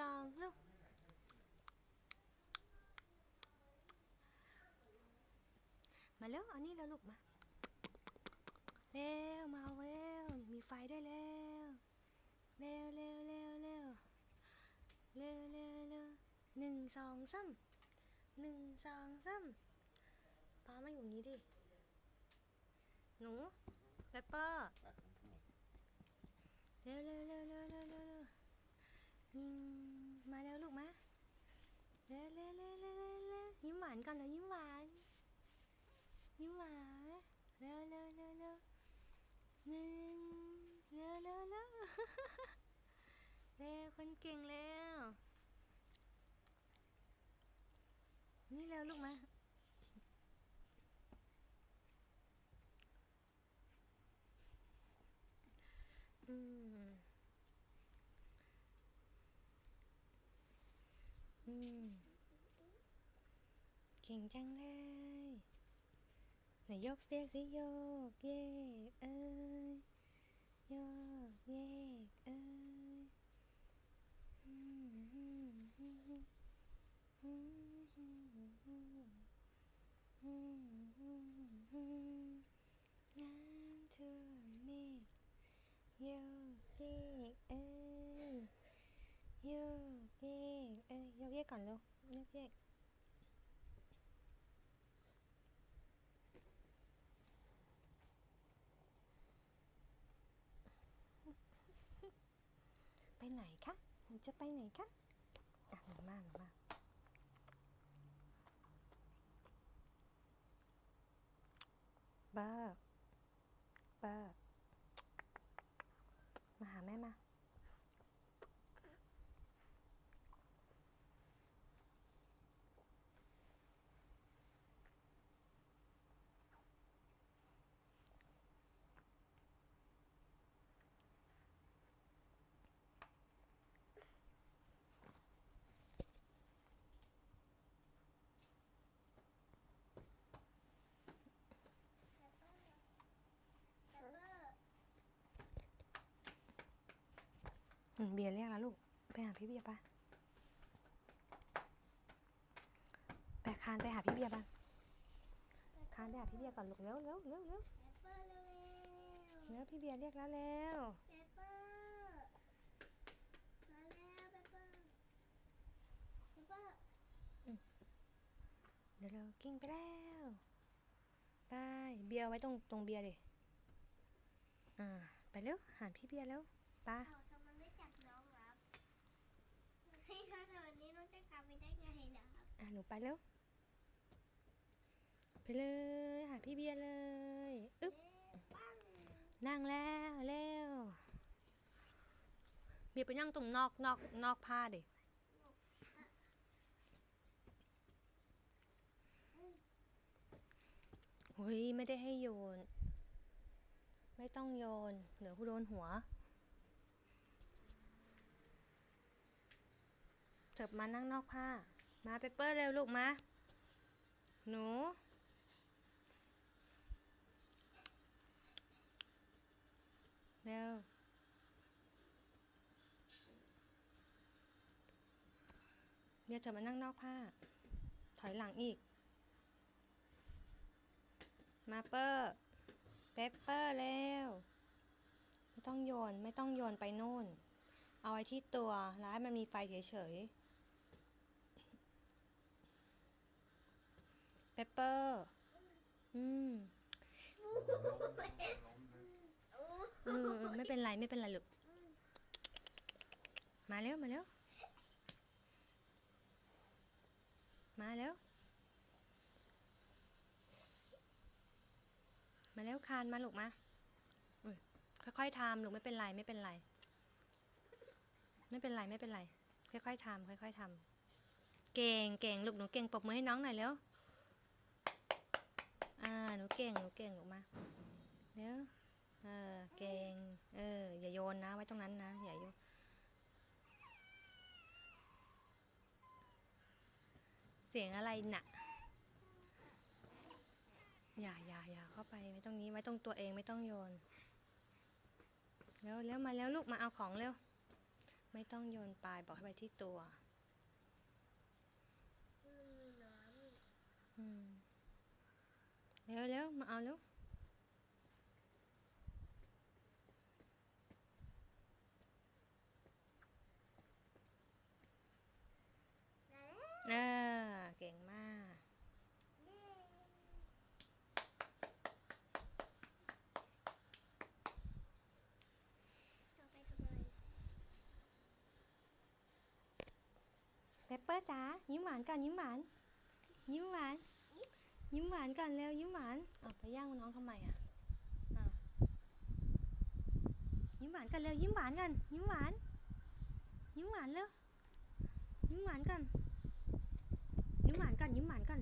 สองเร็วมาเร็วเอันนี้แล้วลูกมาเร็วมาเอาเร็วมีไฟได้วยเร็วเร็วเร็วเร็วเร็วเร็วเร็วเร็วหนึ่งสองสามหนึ่งสองสามป้ามาอยู่นี้ดิหนูเปปเปอร์เร็วเร็วเร็วเร็วเร็ว เร็วเร็วอืมมาเร็วลูกมาเร็วเร็วเร็วเร็วเร็วเร็วยิ้มหวานก่อนเลยยิ้มหวาน ยิ้มหวานเร็วเร็วเร็วเร็วหนึ่งเร็วเร็วเร็วเร็วคนเก่งเร็วนี่เร็วลูกมา ก่งจังเลยนายยกเสียกสิยกเยกเอ้ยยกเยกเอ้ยงานเธอเมฆยกเยกเอ้ยยกเยกเอ้ยยกเยกก่อนเร็ยกเยก ไหนคะหนูจะไปไหนคะอะหนูมาหนูมาเบอร์เบอร์มาหาแม่มา เบียร์เรียกแล้วลูก ไปหาพี่เบียร์ปะไปคานไปหาพี่เบียร์ปะคานไปหาพี่เบียร์ก่อนลูกเร็วเร็วเร็วเร็วเปเปอร์เร็วเร็วพี่เบียร์เรียกแล้วเร็วๆเปเปอร์มาแล้วเปเปอร์เปเปอร์เดี๋ยวเรากิ้งไปแล้วไปเบียร์ไว้ตรงตรงเบียร์ดิอ่าไปเร็วหาพี่เบียร์แล้วไปเอา หนูไปเร็ว ไปเลยหาพี่เบียร์เลยอึ๊บนั่งแล้วเร็ว เบียร์ไปนั่งตรงนอกนอกนอกผ้าดิเฮ้ยไม่ได้ให้โยน ไม่ต้องโยน เดี๋ยวโดนหัวเถิบมานั่งนอกผ้า มาเปเปอร์เร็วลูกมา หนู เร็วเดี๋ยจะมานั่งนอกผ้า ถอยหลังอีก มาเปอร์เปปเปอร์เร็ว ไม่ต้องโยน ไม่ต้องโยนไปโน่น เอาไว้ที่ตัว แล้วให้มันมีไฟเฉยๆ ปปเปอร์อืมเออเออไม่เป็นไรไม่เป็นไรลูกมาเร็วมาเร็วมาเร็วมาเร็วคานมาลูกมาค่อยๆทำลูกไม่เป็นไรไม่เป็นไรไม่เป็นไรไม่เป็นไรค่อยๆทำค่อยๆทำเก่งเก่งลูกหนูเก่งปรบมือให้น้องหน่อยเร็ว อ่า หนูเก่ง หนูเก่งลูมาเร็วเออ เก่ง เออ อย่าโยนนะ ไว้ตรงนั้นนะ อย่าโยน เสียงอะไรหนะอย่าอย่าอย่าเข้าไปไว้ตรงนี้ ไว้ตรงตัวเองไม่ต้องโยน เร็วเร็วมาแล้วลูกมาเอาของเร็ว ไม่ต้องโยนปลายบอกให้ไปที่ตัว อืม เร็วเร็วมาเอาเร็วเออเก่งมากเปเปปเปอร์จ๋ายิ้มหวานก่อนยิ้มหวานยิ้มหวาน ยิ้มหวานก่อนเร็วยิ้มหวานอ้าวไปย่างน้องทำไมอะอ้าวยิ้มหวานกันเร็วยิ้มหวานกันยิ้มหวาน ยิ้มหวานเร็วยิ้มหวานกันยิ้มหวานกันยิ้มหวานกัน